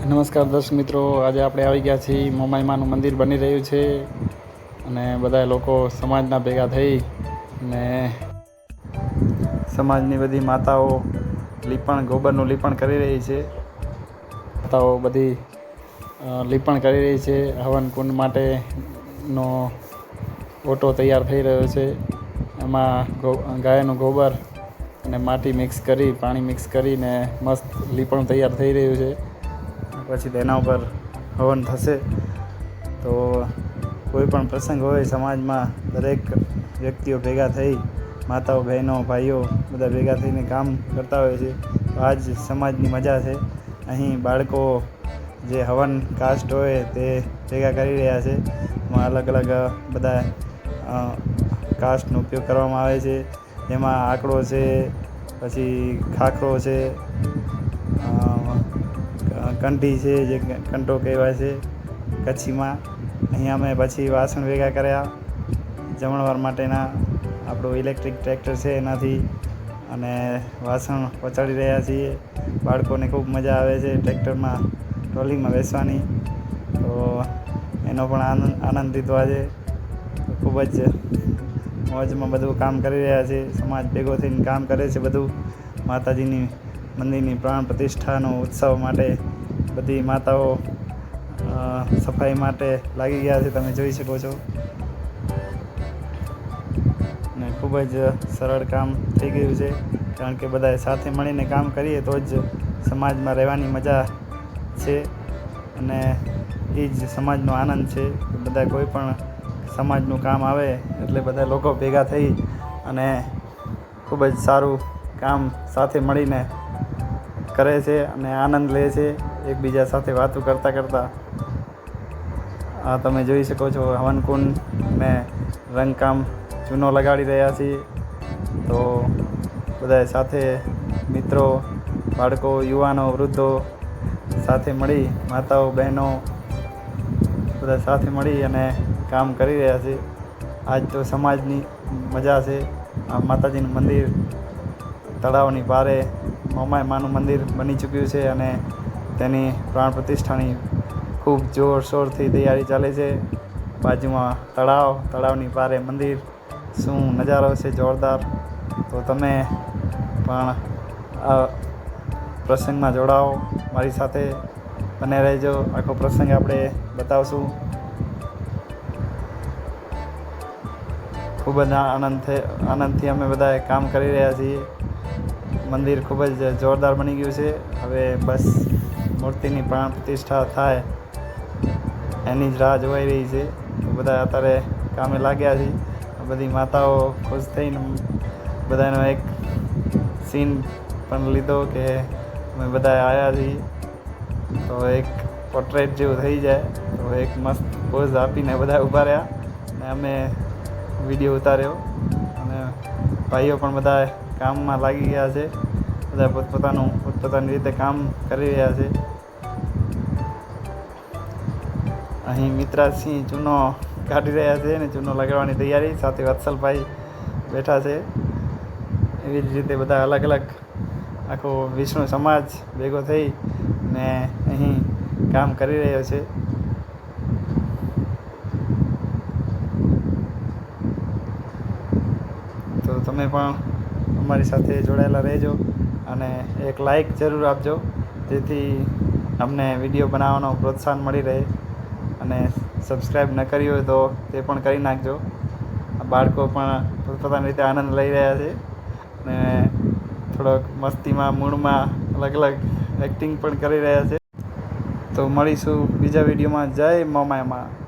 નમસ્કાર દર્શક મિત્રો, આજે આપણે આવી ગયા છીએ મોમાઈમાનું મંદિર બની રહ્યું છે અને બધા લોકો સમાજના ભેગા થઈ ને સમાજની બધી માતાઓ લીપણ, ગોબરનું લીપણ કરી રહી છે. માતાઓ બધી લીપણ કરી રહી છે. હવન કુંડ માટેનો ઓટો તૈયાર થઈ રહ્યો છે. એમાં ગાયનું ગોબર અને માટી મિક્સ કરી, પાણી મિક્સ કરીને મસ્ત લીપણ તૈયાર થઈ રહ્યું છે. પછી તેના ઉપર હવન થશે. તો કોઈ પણ પ્રસંગ હોય સમાજમાં, દરેક વ્યક્તિઓ ભેગા થઈ, માતાઓ, બહેનો, ભાઈઓ બધા ભેગા થઈને કામ કરતા હોય છે, તો આ જ સમાજની મજા છે. અહીં બાળકો જે હવન કાસ્ટ હોય તે ભેગા કરી રહ્યા છે. એમાં અલગ અલગ બધા કાસ્ટનો ઉપયોગ કરવામાં આવે છે. જેમાં આંકડો છે, પછી ખાખરો છે કંઠી છે, જે કંઠો કહેવાય છે, કચ્છીમાં. અહીંયા અમે પછી વાસણ ભેગા કર્યા, જમણવાર માટેના. આપણું ઇલેક્ટ્રિક ટ્રેક્ટર છે એનાથી અને વાસણ પચાડી રહ્યા છીએ. બાળકોને ખૂબ મજા આવે છે ટ્રેક્ટરમાં, ટ્રોલીમાં બેસવાની. તો એનો પણ આનંદ આનંદ લીધો આજે ખૂબ જ મોજમાં બધું કામ કરી રહ્યા છે. સમાજ ભેગો થઈને કામ કરે છે બધું. માતાજીની મંદિરની પ્રાણ પ્રતિષ્ઠાનો ઉત્સવ માટે બધી માતાઓ સફાઈ માટે લાગી ગયા છે. તમે જોઈ શકો છો. ને ખૂબ જ સરળ કામ થઈ ગયું છે. કારણ કે બધાએ સાથે મળીને કામ કરીએ તો જ સમાજમાં રહેવાની મજા છે અને એ જ સમાજનો આનંદ છે બધા કોઈ પણ સમાજનું કામ આવે એટલે બધા લોકો ભેગા થઈ અને ખૂબ જ સારું કામ સાથે મળીને કરે છે અને આનંદ લે છે, એકબીજા સાથે વાતો કરતાં કરતાં. આ તમે જોઈ શકો છો, હવનકુંડ ને રંગકામ ચૂનો લગાડી રહ્યા છીએ. તો બધા સાથે મિત્રો, બાળકો, યુવાનો, વૃદ્ધો સાથે મળી, માતાઓ, બહેનો બધા સાથે મળી અને કામ કરી રહ્યા છે. આજ તો સમાજની મજા છે. આ માતાજીનું મંદિર તળાવની પારે મોમાઈ માનું મંદિર બની ચૂક્યું છે અને તેની પ્રાણ પ્રતિષ્ઠાની ખૂબ જોરશોરથી તૈયારી ચાલે છે. બાજુમાં તળાવ, તળાવની પારે મંદિર, શું નજારો છે જોરદાર? તો તમે પણ આ પ્રસંગમાં જોડાઓ મારી સાથે. બને રહેજો. આખો પ્રસંગ આપણે બતાવશું. ખૂબ જ આનંદ આનંદથી અમે બધાએ કામ કરી રહ્યા છીએ. મંદિર ખૂબ જ જોરદાર બની ગયું છે. હવે બસ મૂર્તિની પ્રાણ પ્રતિષ્ઠા થાય એની જ રાહ જોવાઈ રહી છે. બધા અત્યારે કામે લાગ્યા છે. બધી માતાઓ ખુશ થઈને બધાનો એક સીન પણ લીધો કે અમે બધા આવ્યા છીએ. તો એક પોર્ટ્રેટ જેવું થઈ જાય. તો એક મસ્ત પોઝ આપીને બધા ઊભા રહ્યા. અને અમે વીડિયો ઉતાર્યો. અને ભાઈઓ પણ બધા કામમાં લાગી ગયા છે. બધા પોતપોતાનું, પોતપોતાની રીતે કામ કરી રહ્યા છે. અહીં મિત્રાસિંહ ચૂનો કાઢી રહ્યા છે અને ચૂનો લગાડવાની તૈયારી. સાથે વત્સલભાઈ બેઠા છે. એવી જ રીતે બધા અલગ અલગ આખો વિષ્ણુ સમાજ ભેગો થઈ ને અહીં કામ કરી રહ્યો છે. તો તમે પણ અમારી સાથે જોડાયેલા રહેજો અને એક લાઈક જરૂર આપજો, જેથી અમને વીડિયો બનાવવાનો પ્રોત્સાહન મળી રહે અને સબસ્ક્રાઈબ ન કરી હોય તો તે પણ કરી નાખજો. બાળકો પણ પોતપોતાની રીતે આનંદ લઈ રહ્યા છે અને થોડોક મસ્તીમાં મૂળમાં અલગ અલગ એક્ટિંગ પણ કરી રહ્યા છે. તો મળીશું બીજા વિડીયોમાં જય મોમાયમાં.